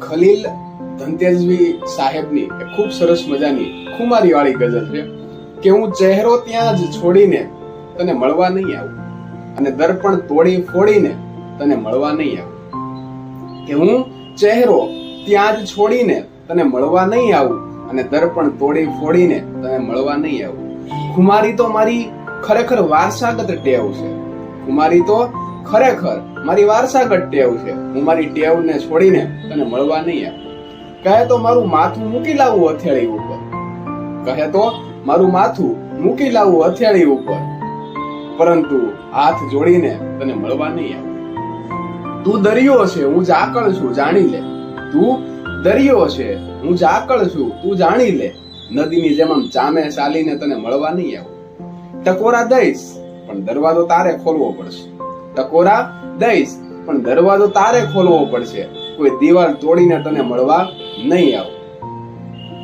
ખલીલ ધનતેજવી સાહેબની ખૂબ સરસ મજાની ખુમારી વાળી ગઝલ છે, કે હું ચહેરો ત્યાં જ છોડીને તને મળવા નહીં આવું, અને દર્પણ તોડી ફોડીને તને મળવા નહીં આવું. કે હું ચહેરો ત્યાં જ છોડીને તને મળવા નહીં આવું, અને દર્પણ તોડી ફોડીને તને મળવા નહીં આવું. ખુમારી તો મારી ખરેખર વારસાગત ટેવ છે. કુમારી તો ખરેખર મારી વારસાગત ટેવ છે. હું મારી ટેવને છોડીને તને મળવા નહીં આવ્યો. કહે તો મારું માથું મૂકી લાવવું હથેળી ઉપર. કહે તો મારું માથું મૂકી લાવવું હથેળી ઉપર. પરંતુ હાથ જોડીને તને મળવા નહીં આવ્યો. તું દરિયો છે, હું ઝાકળ છું, જાણી લે. તું દરિયો છે, હું ઝાકળ છું, તું જાણી લે. નદીની જેમ આમ ચામે ચાલીને તને મળવા નહીં આવું ટકોરા દઈશ, પણ દરવાજો તારે ખોલવો પડશે. ટકોરા દઈશ. પણ દરવાજો તારે ખોલવો પડશે. કોઈ દિવાલ તોડીને તને મળવા નહીં આવું.